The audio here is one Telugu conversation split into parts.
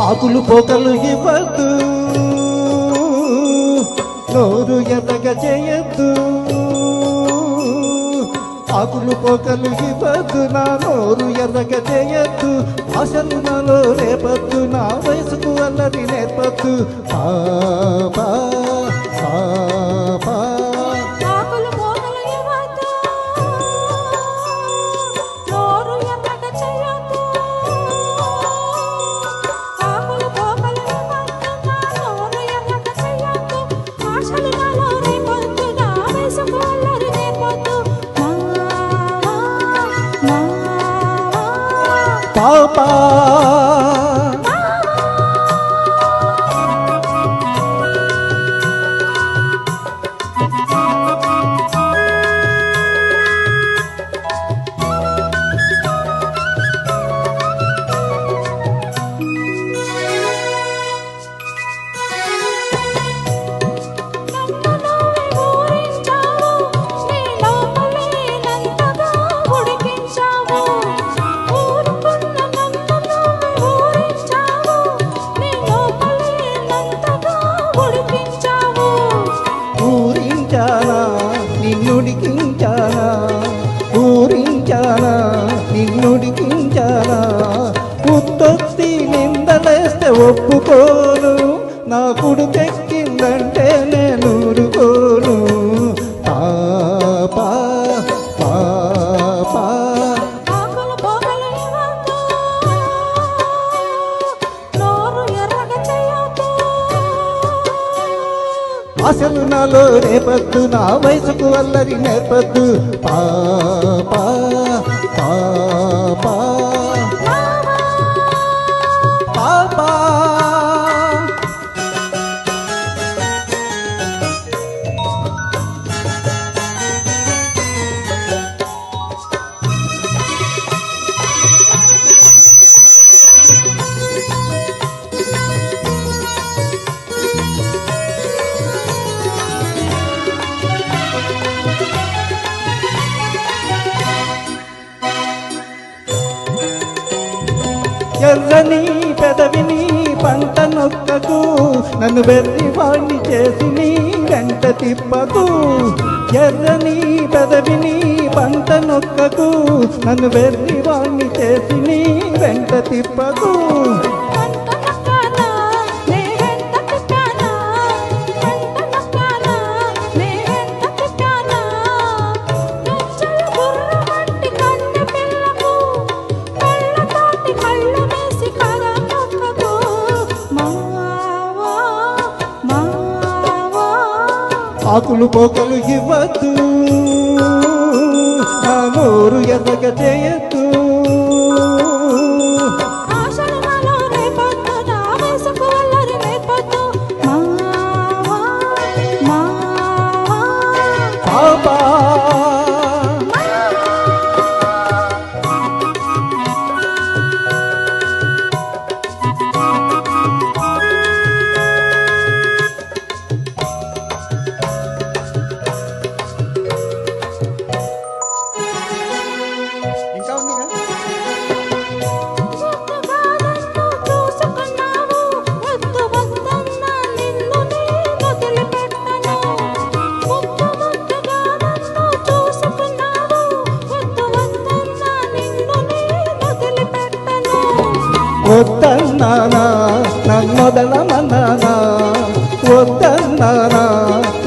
ఆకులు పోకలు ఇవ్వద్దు. నోరు ఎనగ చేయొద్దు. ఆకులు పోకలు ఇవ్వద్దు నా నోరు ఎర్రగ చేయొద్దు. ఆశలు నాలో రేపద్దు నా వయసుకు అల్లరి నేర్పద్దు. ఆ పాపా ఆశలు నాలో రేపద్దు నా వయసుకు అల్లరి నేర్పద్దు. పాపా పాపా. ఎర్రని పెదవిని పంట నొక్కకు నన్ను వెర్రి వాణ్ణి చేసి నీ వెంట తిప్పకు. ఎర్రని పెదవిని పంట నొక్కకు నన్ను వెర్రి వాణ్ణి చేసి నీ వెంట తిప్పకు. ఆకులు పోకలు ఇవ్వద్దు. నా మోరు ఎదగ చేయద్దు నన్నొదలమన్నానా? వద్దన్నానా?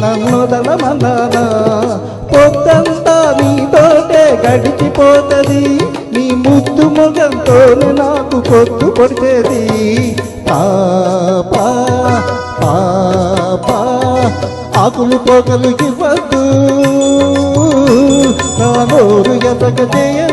నన్నొదలమన్నానా? పొద్దంతా నీతోటే గడిచిపోతుంది. నీ ముద్దు ముఖంతోనే నాకు పొద్దు పొడిచేది. పాపా పాపా ఆకులు పోకలు ఇవ్వద్దు. నా నోరు ఎదగ చేయదు